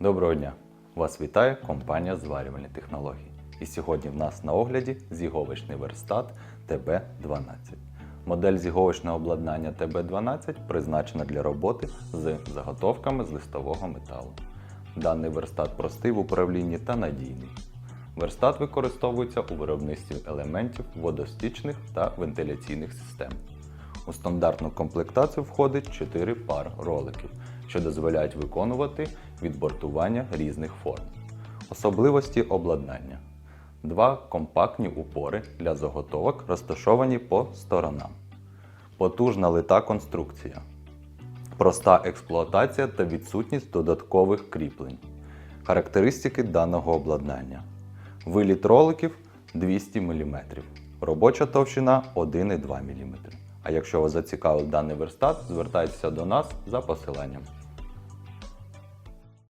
Доброго дня! Вас вітає компанія Зварювальні технології. І сьогодні в нас на огляді зіговочний верстат ТБ-12. Модель зіговочного обладнання ТБ-12 призначена для роботи з заготовками з листового металу. Даний верстат простий в управлінні та надійний. Верстат використовується у виробництві елементів водостічних та вентиляційних систем. У стандартну комплектацію входить 4 пар роликів, що дозволяють виконувати відбортування різних форм. Особливості обладнання. Два компактні упори для заготовок розташовані по сторонам. Потужна лита конструкція. Проста експлуатація та відсутність додаткових кріплень. Характеристики даного обладнання. Виліт роликів 200 мм. Робоча товщина 1,2 мм. А якщо вас зацікавив даний верстат, звертайтеся до нас за посиланням.